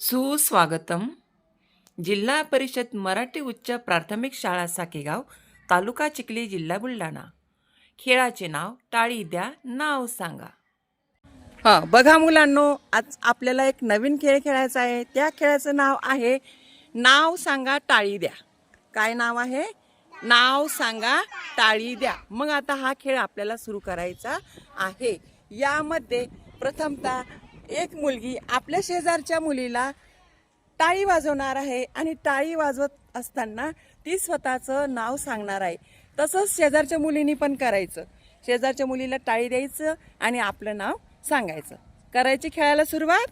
सुस्वागतम. जिल्हा परिषद मराठी उच्च प्राथमिक शाळा साकेगाव तालुका चिखली जिल्हा बुलढाणा. खेळाचे नाव टाळी द्या नाव सांगा. हां बघा मुलांनो आज आपल्याला एक नवीन खेळ खेळायचा आहे. त्या खेळाचं नाव आहे नाव सांगा टाळी द्या. काय नाव आहे? नाव सांगा टाळी द्या. मग आता हा खेळ आपल्याला सुरू करायचा आहे. यामध्ये प्रथमतः एक मुलगी आपल्या शेजारच्या मुलीला टाळी वाजवणार आहे आणि टाळी वाजवत असताना ती स्वतःचं नाव सांगणार आहे. तसंच शेजारच्या मुलीनी पण करायचं. शेजारच्या मुलीला टाळी द्यायचं आणि आपलं नाव सांगायचं. करायची खेळायला सुरुवात?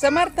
समर्थ